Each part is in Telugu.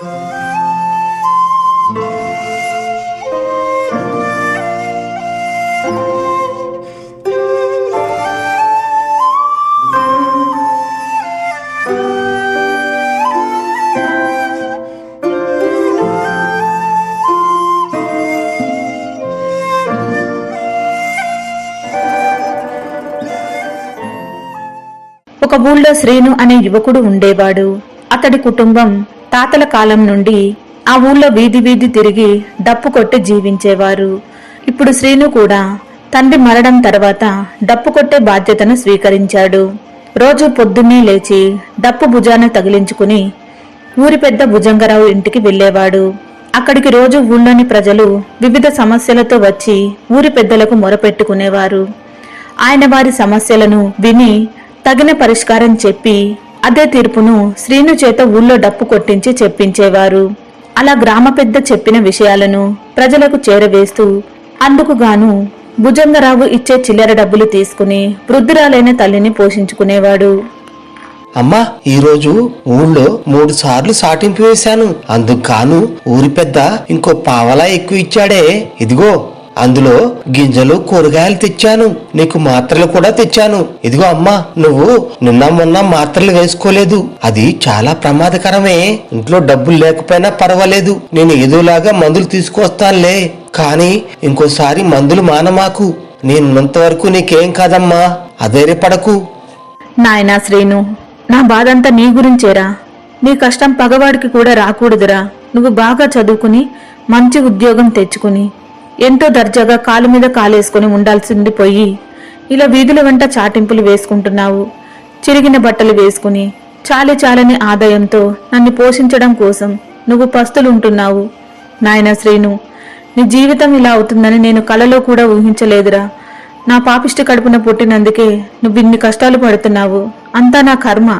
ఒక ఊళ్ళో శ్రీను అనే యువకుడు ఉండేవాడు. అతడి కుటుంబం తాతల కాలం నుండి ఆ ఊళ్ళో వీధి వీధి తిరిగి డప్పు కొట్టి జీవించేవారు. ఇప్పుడు శ్రీను కూడా తండ్రి మరణం తర్వాత డప్పు కొట్టే బాధ్యతను స్వీకరించాడు. రోజు పొద్దున్నే లేచి డప్పు భుజాన తగిలించుకుని ఊరి పెద్ద భుజంగరావు ఇంటికి వెళ్ళేవాడు. అక్కడికి రోజు ఊళ్ళోని ప్రజలు వివిధ సమస్యలతో వచ్చి ఊరి పెద్దలకు మొరపెట్టుకునేవారు. ఆయన వారి సమస్యలను విని తగిన పరిష్కారం చెప్పి అదే తీర్పును శ్రీను చేత ఊళ్ళో డప్పు కొట్టించి చెప్పించేవారు. అలా గ్రామ పెద్ద చెప్పిన విషయాలను ప్రజలకు చేరవేస్తూ అందుకు గాను భుజంగరావు ఇచ్చే చిల్లర డబ్బులు తీసుకుని వృద్ధురాలైన తల్లిని పోషించుకునేవాడు. అమ్మా ఈరోజు ఊళ్ళో మూడు సార్లు సాటింపు వేశాను. అందుకు గాను ఊరి పెద్ద ఇంకో పావలా ఎక్కువ ఇచ్చాడే. ఇదిగో అందులో గింజలు కూరగాయలు తెచ్చాను. నీకు మాత్రలు కూడా తెచ్చాను. ఇదిగో అమ్మా నువ్వు నిన్న మొన్న మాత్రలు వేసుకోలేదు. అది చాలా ప్రమాదకరమే. ఇంట్లో డబ్బులు లేకపోయినా పర్వాలేదు. నేను ఏదోలాగా మందులు తీసుకొస్తానులే. కానీ ఇంకోసారి మందులు మానమాకు. నేనున్నంతవరకు నీకేం కాదమ్మా. అధైర్యపడకు. నాయనా శ్రీను నా బాధంతా నీ గురించేరా. నీ కష్టం పగవాడికి కూడా రాకూడదురా. నువ్వు బాగా చదువుకుని మంచి ఉద్యోగం తెచ్చుకుని ఎంతో దర్జాగా కాలు మీద కాలేసుకుని ఉండాల్సింది పోయి ఇలా వీధుల వెంట చాటింపులు వేసుకుంటున్నావు. చిరిగిన బట్టలు వేసుకుని చాలి చాలని ఆదాయంతో నన్ను పోషించడం కోసం నువ్వు పస్తులుంటున్నావు. నాయనా శ్రీను నీ జీవితం ఇలా అవుతుందని నేను కలలో కూడా ఊహించలేదురా. నా పాపిష్టి కడుపున పుట్టినందుకే నువ్వు ఇన్ని కష్టాలు పడుతున్నావు. అంతా నా కర్మ.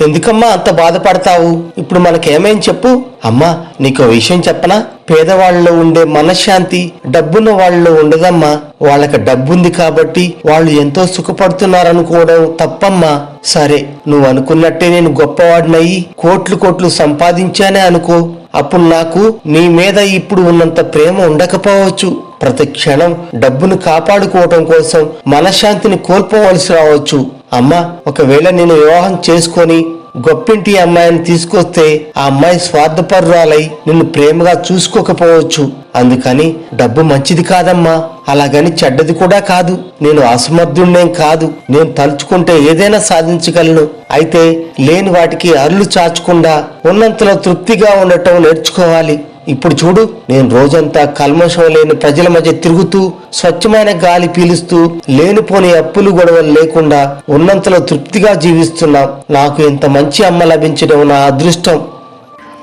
ఎందుకమ్మా అంత బాధపడతావు? ఇప్పుడు మనకేమైంది చెప్పు? అమ్మా నీకు విషయం చెప్పనా? పేదవాళ్ళలో ఉండే మనశ్శాంతి డబ్బున్న వాళ్ళలో ఉండదమ్మా. వాళ్ళకి డబ్బుంది కాబట్టి వాళ్ళు ఎంతో సుఖపడుతున్నారనుకోవడం తప్పమ్మా. సరే నువ్వు అనుకున్నట్టే నేను గొప్పవాడినయ్యి. కోట్లు కోట్లు సంపాదించానే అనుకో. అప్పుడు నాకు నీ మీద ఇప్పుడు ఉన్నంత ప్రేమ ఉండకపోవచ్చు. ప్రతి క్షణం డబ్బును కాపాడుకోవటం కోసం మనశ్శాంతిని కోల్పోవలసి రావచ్చు. అమ్మా ఒకవేళ నేను వివాహం చేసుకొని గొప్పింటి అమ్మాయిని తీసుకొస్తే ఆ అమ్మాయి స్వార్థపరురాలై నిన్ను ప్రేమగా చూసుకోకపోవచ్చు. అందుకని డబ్బు మంచిది కాదమ్మా. అలాగని చెడ్డది కూడా కాదు. నేను అసమర్థుణ్ణేం కాదు. నేను తలుచుకుంటే ఏదైనా సాధించగలను. అయితే లేని వాటికి అరులు చాచకుండా ఉన్నంతలో తృప్తిగా ఉండటం నేర్చుకోవాలి. ఇప్పుడు చూడు నేను రోజంతా కల్మషం లేని ప్రజల మధ్య తిరుగుతూ స్వచ్ఛమైన గాలి పీలుస్తూ లేనిపోని అప్పులు గొడవలు లేకుండా ఉన్నంతలో తృప్తిగా జీవిస్తున్నా. నాకు ఇంత మంచి అమ్మ లభించడం నా అదృష్టం.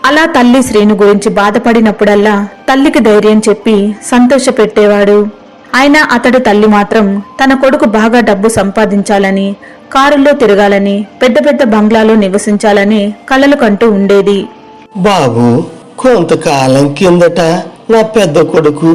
అలా తల్లి శ్రీను గురించి బాధపడినప్పుడల్లా తల్లికి ధైర్యం చెప్పి సంతోషపెట్టేవాడు. అయినా అతడి తల్లి మాత్రం తన కొడుకు బాగా డబ్బు సంపాదించాలని కారుల్లో తిరగాలని పెద్ద పెద్ద బంగ్లాలో నివసించాలని కలలు కంటూ ఉండేది. బాబు కొంతకాలం కిందట నా పెద్ద కొడుకు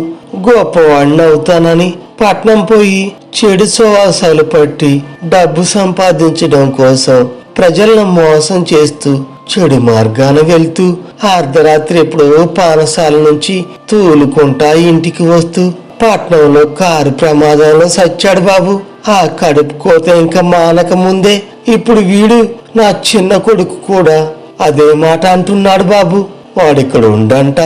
గొప్పవాడిని అవుతానని పట్నం పోయి చెడు సువాసాలు పట్టి డబ్బు సంపాదించడం కోసం ప్రజలను మోసం చేస్తూ చెడు మార్గాన వెళ్తూ అర్ధరాత్రి ఎప్పుడో పానసాల నుంచి తూలుకుంటా ఇంటికి వస్తూ పట్నంలో కారు ప్రమాదంలో సచ్చాడు బాబు. ఆ కడుపు కోత ఇంకా మానక ముందే ఇప్పుడు వీడు నా చిన్న కొడుకు కూడా అదే మాట అంటున్నాడు బాబు. వాడిక్కడ ఉండంట.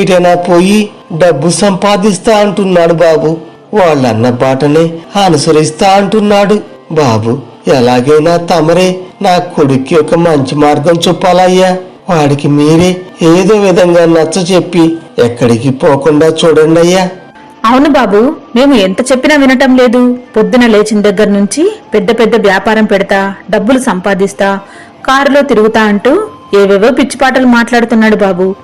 ఎటైనా పోయి డబ్బు సంపాదిస్తా అంటున్నాడు బాబు. వాళ్ళన్న బాటనే అనుసరిస్తా అంటున్నాడు బాబు. ఎలాగైనా తమరే నా కొడుక్కి ఒక మంచి మార్గం చెప్పాలయ్యా వాడికి మీరే ఏదో విధంగా నచ్చ చెప్పి ఎక్కడికి పోకుండా చూడండి అయ్యా అవును బాబు మేము ఎంత చెప్పినా వినటం లేదు. పొద్దున లేచిన దగ్గర నుంచి పెద్ద పెద్ద వ్యాపారం పెడతా డబ్బులు సంపాదిస్తా కారులో తిరుగుతా అంటూ ఏవేవో పిచ్చిపాటలు మాట్లాడుతున్నాడు బాబు.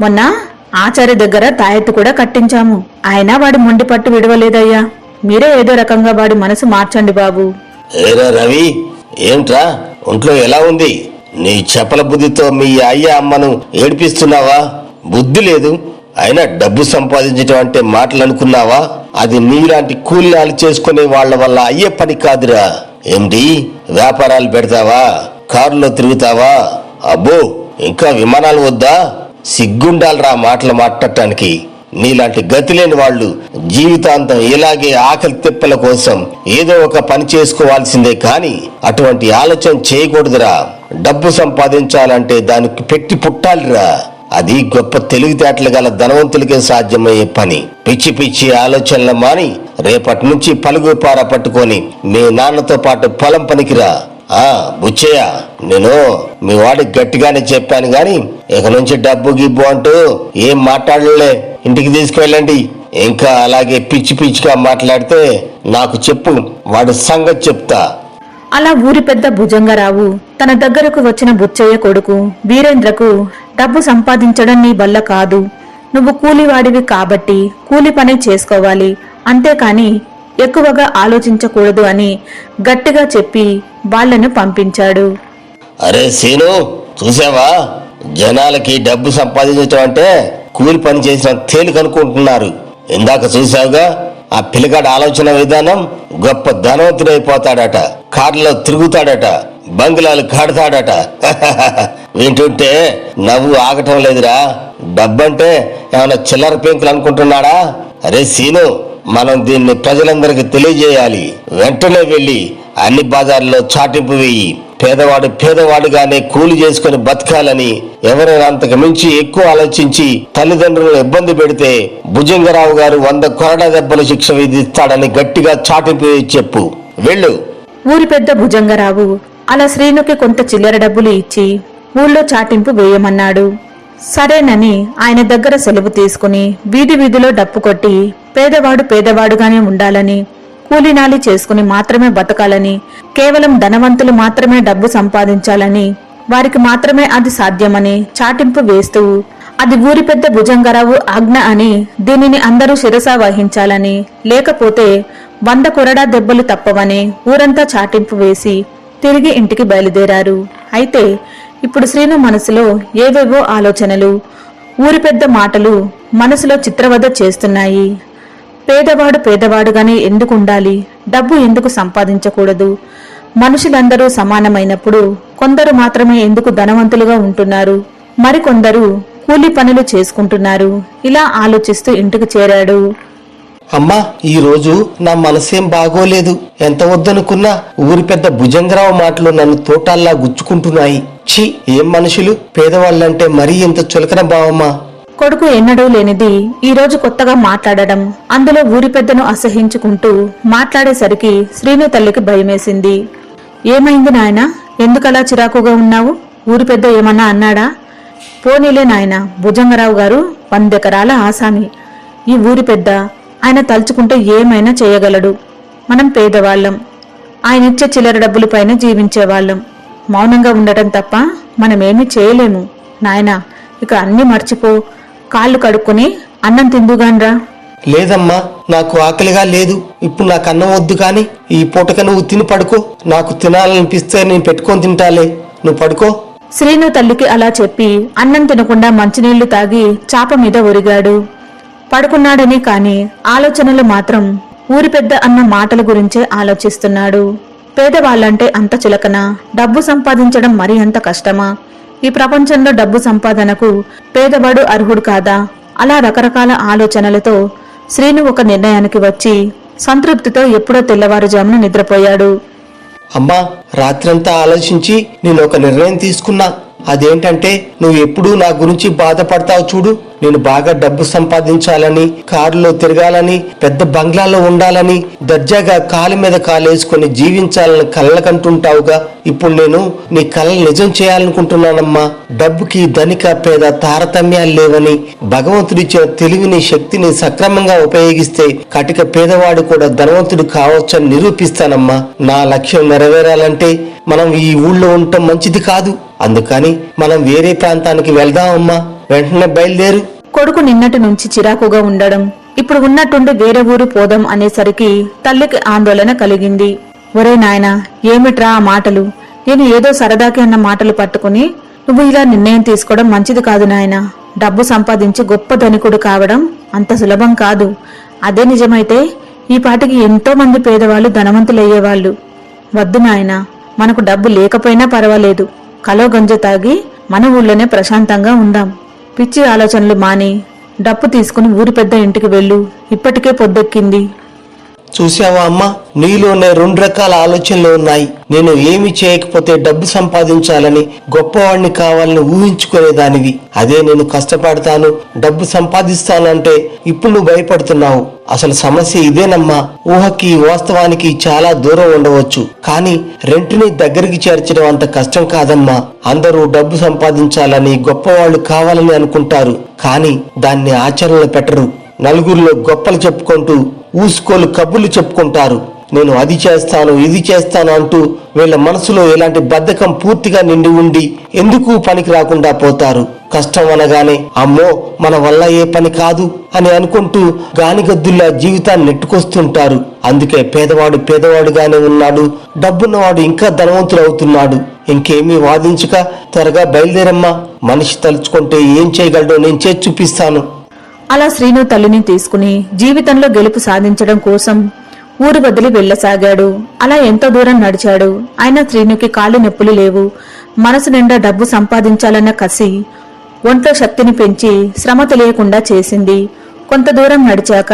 మొన్న ఆచార్య దగ్గర తాయెత్తు కూడా కట్టించాము. అయినా వాడి మొండి పట్టు విడవలేదయ్యా. మీరే ఏదో రకంగా వాడి మనసు మార్చండి బాబు. ఏరా రవి ఏంట్రా? ఒంట్లో ఎలా ఉంది? నీ చెప్పల బుద్ధితో మీ అయ్య అమ్మను ఏడిపిస్తున్నావా? బుద్ధి లేదు. అయినా డబ్బు సంపాదించడం అంటే మాటలు అనుకున్నావా అది నీలాంటి కూలినాలు చేసుకునే వాళ్ళ వల్ల అయ్యే పని కాదురా. ఏంటి వ్యాపారాలు పెడతావా? కారులో తిరుగుతావా? అబ్బో ఇంకా విమానాలు వద్దా? సిగ్గుండాలరా మాటలు మాట్లాడటానికి. నీలాంటి గతి లేని వాళ్ళు జీవితాంతం ఇలాగే ఆకలి తిప్పల కోసం ఏదో ఒక పని చేసుకోవాల్సిందే కాని అటువంటి ఆలోచన చేయకూడదురా. డబ్బు సంపాదించాలంటే దానికి పెట్టి పుట్టాలిరా. అది గొప్ప తెలివితేటలు గల ధనవంతులకే సాధ్యమయ్యే పని. పిచ్చి పిచ్చి ఆలోచనలు మాని రేపటి నుంచి పలుగు పార పట్టుకొని మీ నాన్నతో పాటు పొలం పనికిరా. ఆ బుచ్చయ్య నేను మీ వాడికి గట్టిగానే చెప్పాను గాని ఇక నుంచి డబ్బు గిబ్బు అంటూ ఏం మాట్లాడలే. ఇంటికి తీసుకువెళ్ళండి ఇంకా అలాగే పిచ్చి పిచ్చిగా మాట్లాడితే నాకు చెప్పు వాడి సంగతి చెప్తా. అలా ఊరి పెద్ద భుజంగరావు తన దగ్గరకు వచ్చిన బుచ్చయ్య కొడుకు వీరేంద్రకు డబ్బు సంపాదించడం నీ వల్ల కాదు. నువ్వు కూలివాడివి కాబట్టి కూలి పని చేసుకోవాలి. అంతేకాని ఎక్కువగా ఆలోచించకూడదు అని గట్టిగా చెప్పి వాళ్ళను పంపించాడు. అరే సీను చూసావా? జనాలకి డబ్బు సంపాదించటం అంటే కూలి పని చేసిన తేలిక అనుకుంటున్నారు. ఇందాక చూసావుగా ఆ పిల్లగాడి ఆలోచన విధానం గొప్ప ధనవంతుడైపోతాడట కార్లో తిరుగుతాడట బంగ్లాలు కడతాడట. వింటుంటే నవ్వు ఆగటం లేదురా. డబ్బంటే ఏమైనా చిల్లర పెంకులు అనుకుంటున్నాడా? అరే సీను మనం దీన్ని ప్రజలందరికీ తెలియజేయాలి. వెంటనే వెళ్ళి అన్ని బజార్లో చాటింపు వేయి. పేదవాడు పేదవాడుగానే కూలి చేసుకుని బతకాలని ఎవరైనా అంతకు మించి ఎక్కువ ఆలోచించి తల్లిదండ్రులు ఇబ్బంది పెడితే భుజంగరావు గారు వంద కొరడా దెబ్బల శిక్ష విధిస్తాడని గట్టిగా చాటింపు వేయి చెప్పు. వెళ్ళు. ఊరి పెద్ద భుజంగరావు అలా శ్రీనుకి కొంత చిల్లర డబ్బులు ఇచ్చి ఊళ్ళో చాటింపు వేయమన్నాడు. సరేనని ఆయన దగ్గర సెలవు తీసుకుని వీధి వీధిలో డప్పు కొట్టి పేదవాడు పేదవాడుగానే ఉండాలని కూలీనాలి చేసుకుని మాత్రమే బతకాలని కేవలం ధనవంతులు మాత్రమే డబ్బు సంపాదించాలని వారికి మాత్రమే అది సాధ్యమని చాటింపు వేస్తూ అది ఊరి పెద్ద భుజంగరావు ఆజ్ఞ అని దీనిని అందరూ శిరస వహించాలని లేకపోతే వంద కొరడా దెబ్బలు తప్పవని ఊరంతా చాటింపు వేసి తిరిగి ఇంటికి బయలుదేరారు. అయితే ఇప్పుడు శ్రీను మనసులో ఏవేవో ఆలోచనలు ఊరి పెద్ద మాటలు మనసులో చిత్రవద చేస్తున్నాయి. పేదవాడు పేదవాడుగానే ఎందుకు ఉండాలి? డబ్బు ఎందుకు సంపాదించకూడదు? మనుషులందరూ సమానమైనప్పుడు కొందరు మాత్రమే ఎందుకు ధనవంతులుగా ఉంటున్నారు? మరికొందరు కూలి పనులు చేసుకుంటున్నారు. ఇలా ఆలోచిస్తూ ఇంటికి చేరాడు. అమ్మా ఈ రోజు నా మనసేం బాగోలేదు. ఎంత వద్దనుకున్నా ఊరి పెద్ద భుజంగరావు మాటలు నన్ను తోటాల్లా గుచ్చుకుంటున్నాయి. ఛీ ఏం మనుషులు? పేదవాళ్ళంటే మరీ ఇంత చులకన బావమ్మా. కొడుకు ఎన్నడూ లేనిది ఈరోజు కొత్తగా మాట్లాడడం అందులో ఊరి పెద్దను అసహించుకుంటూ మాట్లాడేసరికి శ్రీను తల్లికి భయమేసింది. ఏమైంది నాయన? ఎందుకలా చిరాకుగా ఉన్నావు? ఊరి పెద్ద ఏమన్నా అన్నాడా? పోనీలే నాయన భుజంగరావు గారు వందెకరాల ఆసామి. ఈ ఊరి పెద్ద ఆయన తలుచుకుంటే ఏమైనా చేయగలడు. మనం పేదవాళ్ళం. ఆయన ఇచ్చే చిల్లర డబ్బుల పైన జీవించేవాళ్ళం. మౌనంగా ఉండటం తప్ప మనమేమీ చేయలేము. నాయనా ఇక అన్నీ మర్చిపో. కాళ్ళు కడుక్కొని అన్నం తిందుగాన్రా. లేదమ్మా నాకు ఆకలిగా లేదు. ఇప్పుడు నాకు అన్నం వద్దు కానీ ఈ పూటక నువ్వు తిని పడుకో. నాకు తినాలనిపిస్తే నేను పెట్టుకొని తింటాలే. నువ్వు పడుకో. శ్రీను తల్లికి అలా చెప్పి అన్నం తినకుండా మంచినీళ్ళు తాగి చాప మీద ఒరిగాడు. పడుకున్నాడని కాని ఆలోచనలు మాత్రం ఊరి పెద్ద అన్న మాటల గురించే ఆలోచిస్తున్నాడు. పేదవాళ్ళంటే అంత చులకన డబ్బు సంపాదించడం మరి అంత కష్టమా? ఈ ప్రపంచంలో డబ్బు సంపాదనకు పేదవాడు అర్హుడు కాదా? అలా రకరకాల ఆలోచనలతో శ్రీను ఒక నిర్ణయానికి వచ్చి సంతృప్తితో ఎప్పుడో తెల్లవారుజామున నిద్రపోయాడు. అమ్మా రాత్రంతా ఆలోచించి నేను ఒక నిర్ణయం తీసుకున్నా. అదేంటంటే నువ్వు ఎప్పుడూ నా గురించి బాధపడతావు చూడు. నేను బాగా డబ్బు సంపాదించాలని కారులో తిరగాలని పెద్ద బంగ్లాలో ఉండాలని దర్జాగా కాలు మీద కాలేసుకొని జీవించాలని కళ్ళకంటుంటావుగా ఇప్పుడు నేను నీ కళ్ళ నిజం చేయాలనుకుంటున్నానమ్మా. డబ్బుకి ధనిక పేద తారతమ్యాలు లేవని భగవంతుడిచ్చిన తెలివిని శక్తిని సక్రమంగా ఉపయోగిస్తే కటిక పేదవాడు కూడా ధనవంతుడు కావచ్చని నిరూపిస్తానమ్మా. నా లక్ష్యం నెరవేరాలంటే మనం ఈ ఊళ్ళో ఉండటం మంచిది కాదు. అందుకని మనం వేరే ప్రాంతానికి వెళ్దామమ్మా వెంటనే బయలుదేరు. కొడుకు నిన్నటి నుంచి చిరాకుగా ఉండడం ఇప్పుడు ఉన్నట్టుండి వేరే ఊరు పోదాం అనేసరికి తల్లికి ఆందోళన కలిగింది. ఒరే నాయనా ఏమిట్రా ఆ మాటలు? నేను ఏదో సరదాకి అన్న మాటలు పట్టుకుని నువ్వు ఇలా నిర్ణయం తీసుకోవడం మంచిది కాదు నాయనా. డబ్బు సంపాదించి గొప్ప ధనికుడు కావడం అంత సులభం కాదు. అదే నిజమైతే ఈ పాటికి ఎంతో మంది పేదవాళ్ళు ధనవంతులయ్యేవాళ్ళు. వద్దు నాయనా. మనకు డబ్బు లేకపోయినా పర్వాలేదు. కలో గంజ తాగి మన ఊళ్ళోనే ప్రశాంతంగా ఉందాం. పిచ్చి ఆలోచనలు మాని డప్పు తీసుకుని ఊరి పెద్ద ఇంటికి వెళ్ళు. ఇప్పటికే పొద్దెక్కింది. చూసావా అమ్మా? నీలోనే రెండు రకాల ఆలోచనలు ఉన్నాయి. నేను ఏమి చేయకపోతే డబ్బు సంపాదించాలని గొప్పవాణ్ణి కావాలని ఊహించుకునేదానివి. అదే నేను కష్టపడతాను డబ్బు సంపాదిస్తానంటే ఇప్పుడు నువ్వు భయపడుతున్నావు. అసలు సమస్య ఇదేనమ్మా. ఊహకి వాస్తవానికి చాలా దూరం ఉండవచ్చు. కానీ రెంటిని దగ్గరికి చేర్చడం అంత కష్టం కాదమ్మా. అందరూ డబ్బు సంపాదించాలని గొప్పవాళ్ళు కావాలని అనుకుంటారు. కానీ దాన్ని ఆచరణలో పెట్టరు. నలుగురిలో గొప్పలు చెప్పుకుంటూ ఊసుకోలు కబుర్లు చెప్పుకుంటారు. నేను అది చేస్తాను ఇది చేస్తాను అంటూ వీళ్ళ మనసులో ఎలాంటి బద్ధకం పూర్తిగా నిండి ఉండి ఎందుకు పనికి రాకుండా పోతారు? కష్టం అనగానే అమ్మో మన వల్ల ఏ పని కాదు అని అనుకుంటూ గానిగద్దుల్లా జీవితాన్ని నెట్టుకొస్తుంటారు. అందుకే పేదవాడు పేదవాడుగానే ఉన్నాడు డబ్బున్నవాడు ఇంకా ధనవంతులు అవుతున్నాడు ఇంకేమీ వాదించక త్వరగా బయలుదేరమ్మా. మనిషి తలుచుకుంటే ఏం చేయగలడో నేను చేసి చూపిస్తాను. అలా శ్రీను తల్లిని తీసుకుని జీవితంలో గెలుపు సాధించడం కోసం ఊరు వదిలి వెళ్ళసాగాడు. అలా ఎంతో దూరం నడిచాడు. అయినా శ్రీనుకి కాళ్ళు నొప్పులు లేవు. మనసు నిండా డబ్బు సంపాదించాలన్న కసి ఒంట్లో శక్తిని పెంచి శ్రమ తెలియకుండా చేసింది. కొంత దూరం నడిచాక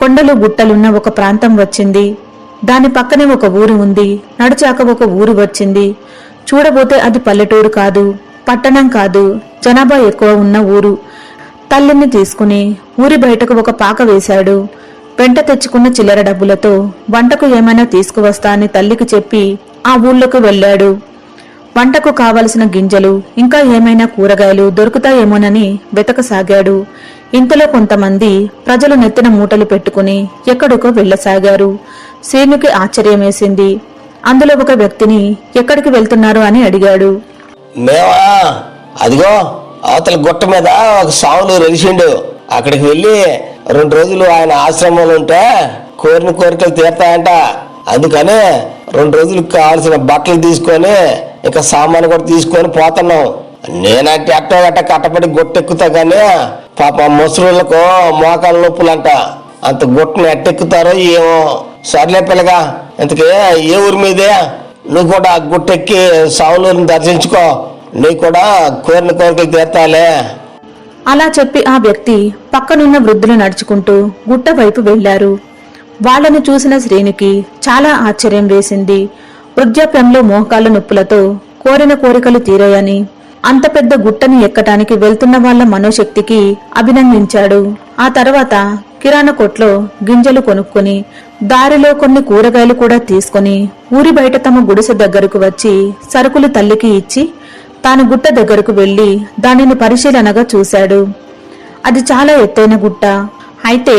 కొండలు గుట్టలున్న ఒక ప్రాంతం వచ్చింది. దాని పక్కనే ఒక ఊరు ఉంది. నడిచాక ఒక ఊరు వచ్చింది. చూడబోతే అది పల్లెటూరు కాదు పట్టణం కాదు జనాభా ఎక్కువ ఉన్న ఊరు. తల్లిని తీసుకుని ఊరి బయటకు ఒక పాక వేశాడు. వెంట తెచ్చుకున్న చిల్లర డబ్బులతో వంటకు ఏమైనా తీసుకువస్తా అని తల్లికి చెప్పి ఆ ఊళ్ళోకి వెళ్ళాడు. వంటకు కావలసిన గింజలు ఇంకా ఏమైనా కూరగాయలు దొరుకుతాయేమోనని వెతకసాగాడు. ఇంతలో కొంతమంది ప్రజలు నెత్తిన మూటలు పెట్టుకుని ఎక్కడికో వెళ్ళసాగారు. శ్రీనుకి ఆశ్చర్యమేసింది. అందులో ఒక వ్యక్తిని ఎక్కడికి వెళ్తున్నారు అని అడిగాడు. అదిగో. అవతల గుట్ట మీద ఒక సావులు రెలిసిండు అక్కడికి వెళ్ళి రెండు రోజులు ఆయన ఆశ్రమంలో ఉంటే కోరిన కోరికలు తీర్తాయంట. అందుకని రెండు రోజులకు కావాల్సిన బట్టలు తీసుకొని ఇంకా సామాను కూడా తీసుకొని పోతున్నాం. నేనంటే అట్ట గట్ట కట్టపడి గుట్టెక్కుతా కానీ పాప ముసలులకు మోకాళ్ళ నొప్పులంట. అంత గుట్టను ఎట్టెక్కుతారో ఏమో. సర్లే పిల్లగా ఇంతకే ఏ ఊరి మీదే? నువ్వు కూడా ఆ గుట్టెక్కి సావులూరిని దర్శించుకో. నీ కూడా కోరిన కోరికలు తీర్తాలే అలా చెప్పి ఆ వ్యక్తి పక్కనున్న వృద్ధులు నడుచుకుంటూ గుట్ట వైపు వెళ్ళారు వాళ్ళని చూసిన శ్రేణికి చాలా ఆశ్చర్యం వేసింది. వృద్ధాప్యంలో మోకాళ్ళ నొప్పులతో కోరిన కోరికలు తీరాయని అంత పెద్ద గుట్టని ఎక్కటానికి వెళ్తున్న వాళ్ళ మనోశక్తికి అభినందించాడు. ఆ తర్వాత కిరాణా కొట్లో గింజలు కొనుక్కుని దారిలో కొన్ని కూరగాయలు కూడా తీసుకొని ఊరి బయట తమ గుడిసె దగ్గరకు వచ్చి సరుకులు తల్లికి ఇచ్చి తాను గుట్ట దగ్గరకు వెళ్ళి దానిని పరిశీలనగా చూశాడు. అది చాలా ఎత్తైన గుట్ట. అయితే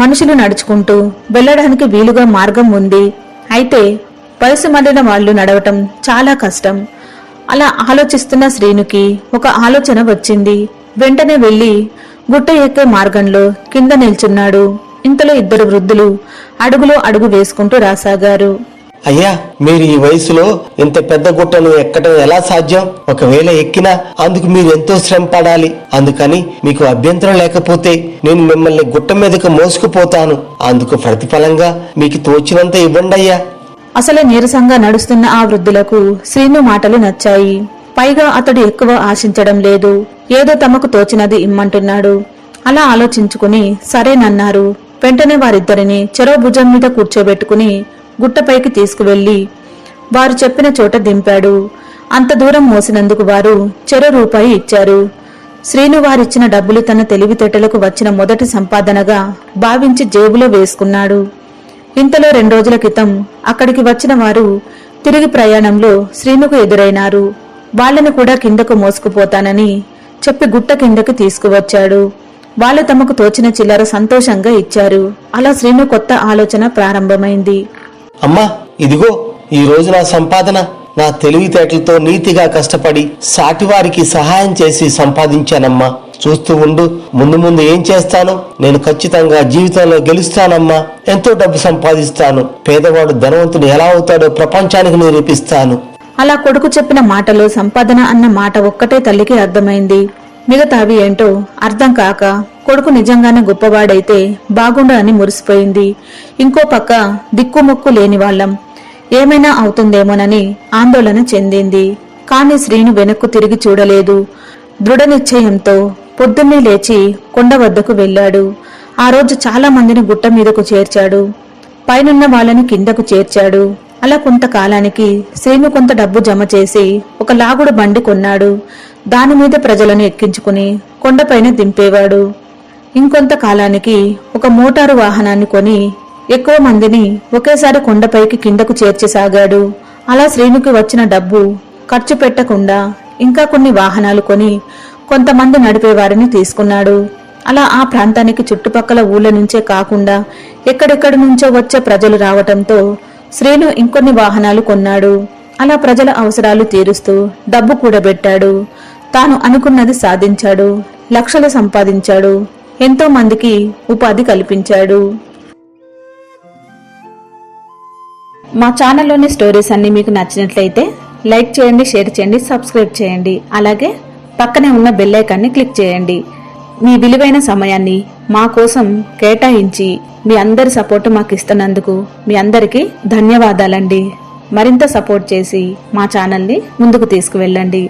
మనుషులు నడుచుకుంటూ వెళ్ళడానికి వీలుగా మార్గం ఉంది. అయితే వయసు మళ్ళిన వాళ్ళు నడవటం చాలా కష్టం. అలా ఆలోచిస్తున్న శ్రీనుకి ఒక ఆలోచన వచ్చింది. వెంటనే వెళ్ళి గుట్ట ఎక్కే మార్గంలో కింద నిల్చున్నాడు. ఇంతలో ఇద్దరు వృద్ధులు అడుగులో అడుగు వేసుకుంటూ రాసాగారు. అయ్యా మీరు ఈ వయసులో ఇంత పెద్ద గుట్టను ఎక్కడం ఎలా సాధ్యం? ఒకవేళ ఎక్కినా అందుకు మీరు ఎంతో శ్రమ పడాలి. అందుకని మీకు అభ్యంతరం లేకపోతే నేను మిమ్మల్ని గుట్ట మీదకు మోసుకుపోతాను. అందుకు ప్రతిఫలంగా మీకు తోచినంత ఇవ్వండి అయ్యా. అసలే నీరసంగా నడుస్తున్న ఆ వృద్ధులకు శ్రీను మాటలు నచ్చాయి. పైగా అతడు ఎక్కువ ఆశించడం లేదు. ఏదో తమకు తోచినది ఇమ్మంటున్నాడు. అలా ఆలోచించుకుని సరేనన్నారు. వెంటనే వారిద్దరిని చెరో భుజం మీద కూర్చోబెట్టుకుని గుట్టపైకి తీసుకువెళ్ళి వారు చెప్పిన చోట దింపాడు. అంత దూరం మోసినందుకు వారు చెర రూపాయి ఇచ్చారు. శ్రీను వారిచ్చిన డబ్బులు తన తెలివితేటలకు వచ్చిన మొదటి సంపాదనగా భావించి జేబులో వేసుకున్నాడు. ఇంతలో రెండు రోజుల క్రితం అక్కడికి వచ్చిన వారు తిరిగి ప్రయాణంలో శ్రీనుకు ఎదురైనారు. వాళ్ళను కూడా కిందకు మోసుకుపోతానని చెప్పి గుట్ట కిందకి తీసుకువచ్చాడు. వాళ్ళు తమకు తోచిన చిల్లర సంతోషంగా ఇచ్చారు. అలా శ్రీను కొత్త ఆలోచన ప్రారంభమైంది. అమ్మా ఇదిగో ఈ రోజు నా సంపాదన. నా తెలివితేటలతో నీతిగా కష్టపడి సాటివారికి సహాయం చేసి సంపాదించానమ్మా. చూస్తూ ఉండు ముందు ముందు ఏం చేస్తాను? నేను ఖచ్చితంగా జీవితంలో గెలుస్తానమ్మా. ఎంతో డబ్బు సంపాదిస్తాను. పేదవాడు ధనవంతుడు ఎలా అవుతాడో ప్రపంచానికి నిరూపిస్తాను. అలా కొడుకు చెప్పిన మాటలో సంపాదన అన్న మాట ఒక్కటే తల్లికి అర్థమైంది. మిగతావి ఏంటో అర్థం కాక కొడుకు నిజంగానే గొప్పవాడైతే బాగుండు అని మురిసిపోయింది. ఇంకో పక్క దిక్కుముక్కు లేని వాళ్ళం. ఏమైనా అవుతుందేమోనని ఆందోళన చెందింది. కాని శ్రీను వెనక్కు తిరిగి చూడలేదు. దృఢ నిశ్చయంతో పొద్దున్నే లేచి కొండ వద్దకు వెళ్ళాడు. ఆ రోజు చాలా మందిని గుట్ట మీదకు చేర్చాడు. పైనున్న వాళ్ళని కిందకు చేర్చాడు. అలా కొంతకాలానికి శ్రీను కొంత డబ్బు జమ చేసి ఒక లాగుడు బండి కొన్నాడు. దాని మీద ప్రజలను ఎక్కించుకుని కొండపైన దింపేవాడు. ఇంకొంత కాలానికి ఒక మోటారు వాహనాన్ని కొని ఎక్కువ మందిని ఒకేసారి కొండపైకి కిందకు చేర్చసాగాడు. అలా శ్రీనుకి వచ్చిన డబ్బు ఖర్చు పెట్టకుండా ఇంకా కొన్ని వాహనాలు కొని కొంతమంది నడిపేవారిని తీసుకున్నాడు. అలా ఆ ప్రాంతానికి చుట్టుపక్కల ఊళ్ళ నుంచే కాకుండా ఎక్కడెక్కడి నుంచో వచ్చే ప్రజలు రావటంతో శ్రీను ఇంకొన్ని వాహనాలు కొన్నాడు. అలా ప్రజల అవసరాలు తీరుస్తూ డబ్బు కూడబెట్టాడు. తాను అనుకున్నది సాధించాడు లక్షలు సంపాదించాడు ఎంతో మందికి ఉపాధి కల్పించాడు. మా ఛానల్లోని స్టోరీస్ అన్ని మీకు నచ్చినట్లయితే లైక్ చేయండి షేర్ చేయండి సబ్స్క్రైబ్ చేయండి. అలాగే పక్కనే ఉన్న బెల్లైకాన్ని క్లిక్ చేయండి. మీ విలువైన సమయాన్ని మా కోసం కేటాయించి మీ అందరి సపోర్ట్ మాకు ఇస్తున్నందుకు మీ అందరికీ ధన్యవాదాలండి. మరింత సపోర్ట్ చేసి మా ఛానల్ని ముందుకు తీసుకువెళ్ళండి.